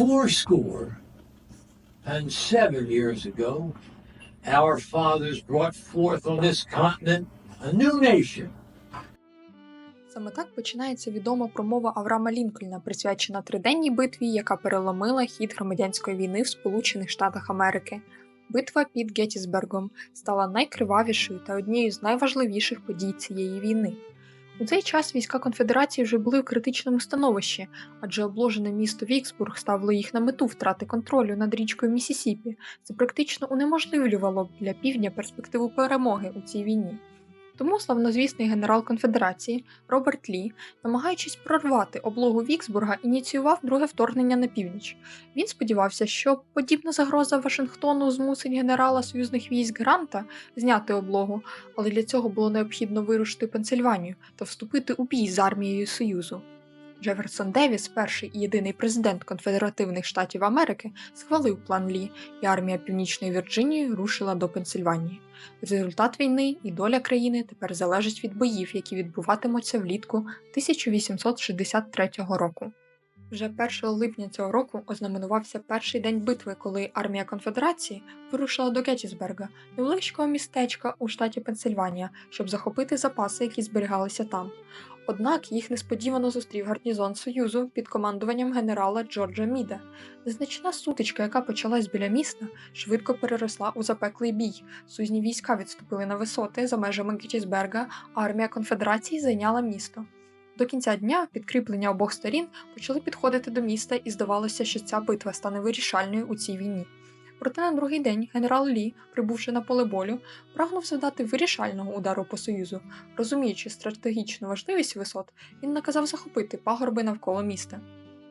Fourscore and seven years ago, our fathers brought forth on this continent a new nation. Саме так починається відома промова Авраама Лінкольна, присвячена триденній битві, яка переломила хід громадянської війни в Сполучених Штатах Америки. Битва під Геттісбергом стала найкривавішою та однією з найважливіших подій цієї війни. У цей час війська конфедерації вже були в критичному становищі, адже обложене місто Віксбург ставило їх на мету втрати контролю над річкою Місісіпі. Це практично унеможливлювало для півдня перспективу перемоги у цій війні. Тому славнозвісний генерал конфедерації Роберт Лі, намагаючись прорвати облогу Віксбурга, ініціював друге вторгнення на північ. Він сподівався, що подібна загроза Вашингтону змусить генерала союзних військ Гранта зняти облогу, але для цього було необхідно вирушити Пенсильванію та вступити у бій з армією Союзу. Джеферсон Девіс, перший і єдиний президент Конфедеративних Штатів Америки, схвалив план Лі, і армія Північної Вірджинії рушила до Пенсильванії. Результат війни і доля країни тепер залежить від боїв, які відбуватимуться влітку 1863 року. Вже 1 липня цього року ознаменувався перший день битви, коли армія конфедерації вирушила до Геттісберга, невеличкого містечка у штаті Пенсильванія, щоб захопити запаси, які зберігалися там. Однак їх несподівано зустрів гарнізон Союзу під командуванням генерала Джорджа Міда. Незначна сутичка, яка почалась біля міста, швидко переросла у запеклий бій. Союзні війська відступили на висоти за межами Геттісберга, а армія конфедерації зайняла місто. До кінця дня підкріплення обох сторін почали підходити до міста, і здавалося, що ця битва стане вирішальною у цій війні. Проте на другий день генерал Лі, прибувши на поле болю, прагнув завдати вирішального удару по союзу. Розуміючи стратегічну важливість висот, він наказав захопити пагорби навколо міста.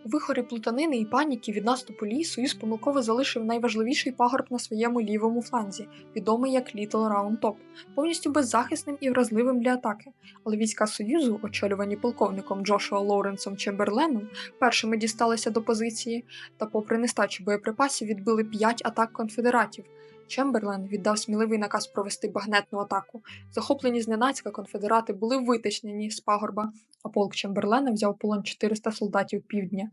У вихорі плутанини і паніки від наступу Лі Союз помилково залишив найважливіший пагорб на своєму лівому фланзі, відомий як Літл Раунд Топ, повністю беззахисним і вразливим для атаки. Але війська Союзу, очолювані полковником Джошуа Лоуренсом Чемберленом, першими дісталися до позиції та, попри нестачу боєприпасів, відбили п'ять атак конфедератів. Чемберлен віддав сміливий наказ провести багнетну атаку. Захоплені зненацька конфедерати були витиснені з пагорба, а полк Чемберлена взяв полон 400 солдатів півдня.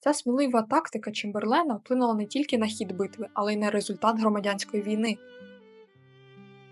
Ця смілива тактика Чемберлена вплинула не тільки на хід битви, але й на результат громадянської війни.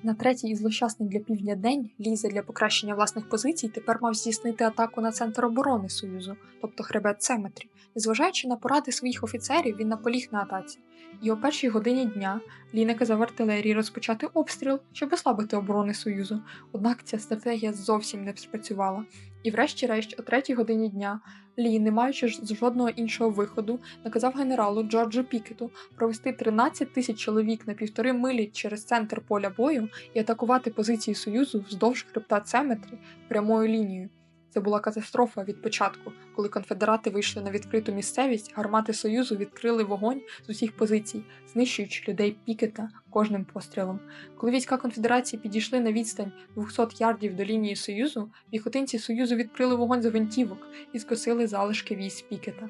На третій і злощасний для півдня день Ліза для покращення власних позицій тепер мав здійснити атаку на центр оборони Союзу, тобто хребет Цеметрі. Незважаючи на поради своїх офіцерів, він наполіг на атаці. І о першій годині дня Лі наказав артилерії розпочати обстріл, щоб ослабити оборони Союзу. Однак ця стратегія зовсім не спрацювала. І врешті-решт, о третій годині дня, Лі, не маючи жодного іншого виходу, наказав генералу Джорджу Пікету провести 13 тисяч чоловік на півтори милі через центр поля бою і атакувати позиції Союзу вздовж хребта Цеметрі прямою лінією. Це була катастрофа від початку, коли конфедерати вийшли на відкриту місцевість, гармати Союзу відкрили вогонь з усіх позицій, знищуючи людей Пікета кожним пострілом. Коли війська конфедерації підійшли на відстань 200 ярдів до лінії Союзу, піхотинці Союзу відкрили вогонь з гвинтівок і скосили залишки військ Пікета.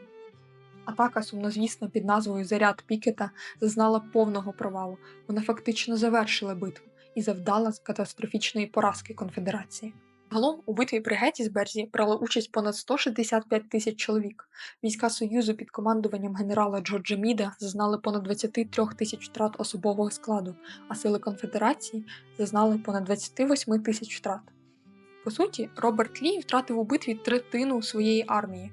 Атака, сумнозвісна під назвою Заряд Пікета, зазнала повного провалу. Вона фактично завершила битву і завдала катастрофічної поразки конфедерації. Загалом у битві при Геттісберзі брало участь понад 165 тисяч чоловік. Війська Союзу під командуванням генерала Джорджа Міда зазнали понад 23 тисяч втрат особового складу, а сили конфедерації зазнали понад 28 тисяч втрат. По суті, Роберт Лі втратив у битві третину своєї армії.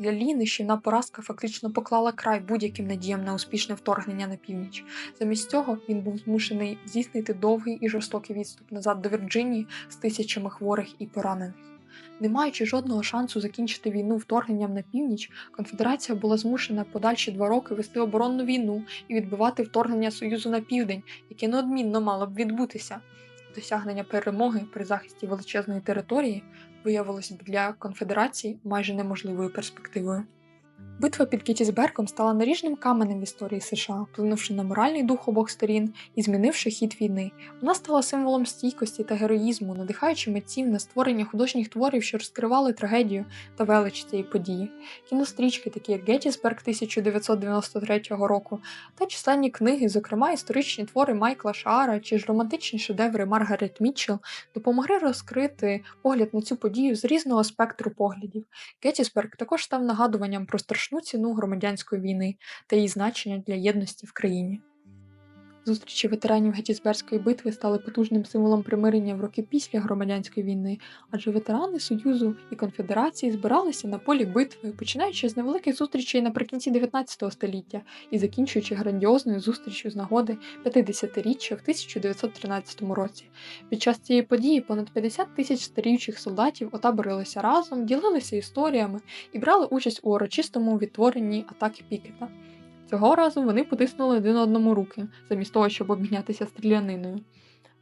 Для Лі нищівна поразка фактично поклала край будь-яким надіям на успішне вторгнення на північ. Замість цього він був змушений здійснити довгий і жорстокий відступ назад до Вірджинії з тисячами хворих і поранених. Не маючи жодного шансу закінчити війну вторгненням на північ, конфедерація була змушена подальші два роки вести оборонну війну і відбивати вторгнення Союзу на південь, яке неодмінно мало б відбутися. Досягнення перемоги при захисті величезної території виявилось для конфедерації майже неможливою перспективою. Битва під Геттісбергом стала наріжним каменем в історії США, вплинувши на моральний дух обох сторін і змінивши хід війни. Вона стала символом стійкості та героїзму, надихаючи митців на створення художніх творів, що розкривали трагедію та велич цієї події. Кінострічки, такі як Геттісберг 1993 року, та численні книги, зокрема історичні твори Майкла Шаара чи ж романтичні шедеври Маргарет Мітчелл, допомогли розкрити погляд на цю подію з різного спектру поглядів. Геттісберг також став нагадуванням про страшну ціну громадянської війни та її значення для єдності в країні. Зустрічі ветеранів Геттісбергської битви стали потужним символом примирення в роки після громадянської війни, адже ветерани Союзу і Конфедерації збиралися на полі битви, починаючи з невеликих зустрічей наприкінці 19 століття і закінчуючи грандіозною зустрічю з нагоди 50-річчя в 1913 році. Під час цієї події понад 50 тисяч старіючих солдатів отаборилися разом, ділилися історіями і брали участь у урочистому відтворенні атаки Пікета. Цього разу вони потиснули один одному руки, замість того, щоб обмінятися стріляниною.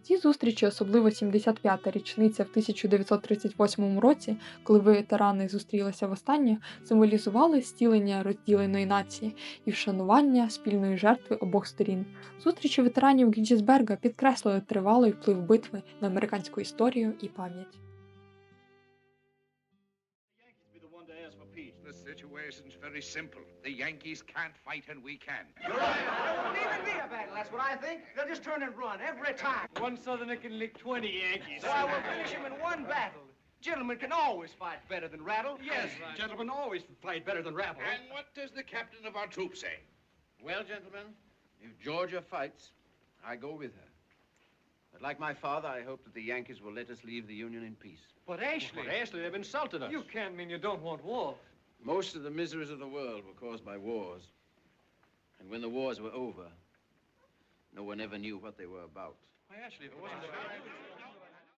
Ці зустрічі, особливо 75-та річниця в 1938 році, коли ветерани зустрілися востаннє, символізували стілення розділеної нації і вшанування спільної жертви обох сторін. Зустрічі ветеранів Гіджісберга підкреслили тривалий вплив битви на американську історію і пам'ять. Situation's very simple. The Yankees can't fight and we can. You're right. There won't even be a battle, that's what I think. They'll just turn and run every time. One Southerner can lick 20 Yankees. Why, we'll finish them in one battle. Gentlemen can always fight better than rattle. Yes, gentlemen always fight better than rabble. And what does the captain of our troop say? Well, gentlemen, if Georgia fights, I go with her. But like my father, I hope that the Yankees will let us leave the Union in peace. But Ashley. But Ashley, they've insulted us. You can't mean you don't want war. Most of the miseries of the world were caused by wars. And when the wars were over, no one ever knew what they were about. Why, Ashley, if it wasn't...